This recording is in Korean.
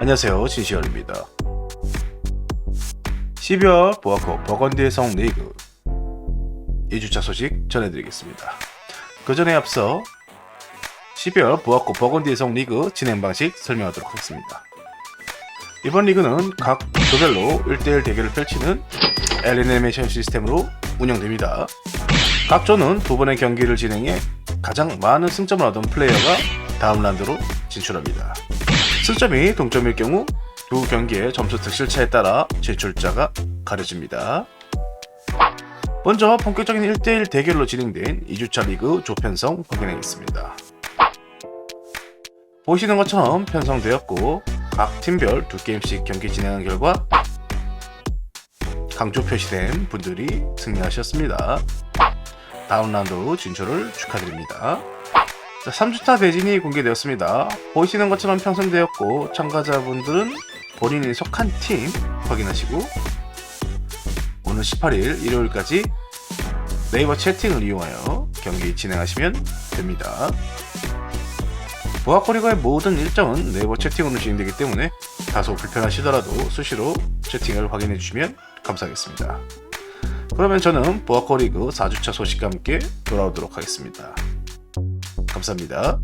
안녕하세요. 진시현입니다. 12월 보아코 버건디의 성 리그. 2주차 소식 전해드리겠습니다. 그 전에 앞서 12월 보아코 버건디의 성 리그 진행 방식 설명하도록 하겠습니다. 이번 리그는 각 조별로 1대1 대결을 펼치는 엘리네이션 시스템으로 운영됩니다. 각 조는 두 번의 경기를 진행해 가장 많은 승점을 얻은 플레이어가 다음 라운드로 진출합니다. 승점이 동점일 경우 두 경기의 점수 득실차에 따라 진출자가 가려집니다. 먼저 본격적인 1대1 대결로 진행된 2주차 리그 조 편성 확인하겠습니다. 보시는 것처럼 편성되었고 각 팀별 두 게임씩 경기 진행한 결과 강조 표시된 분들이 승리하셨습니다. 다음 라운드 진출을 축하드립니다. 자, 3주차 대진이 공개되었습니다. 보시는 것처럼 편성되었고 참가자분들은 본인이 속한 팀 확인하시고 오늘 18일 일요일까지 네이버 채팅을 이용하여 경기 진행하시면 됩니다. 보아코리가의 모든 일정은 네이버 채팅으로 진행되기 때문에 다소 불편하시더라도 수시로 채팅을 확인해 주시면 감사하겠습니다. 그러면 저는 보아코 리그 4주차 소식과 함께 돌아오도록 하겠습니다. 감사합니다.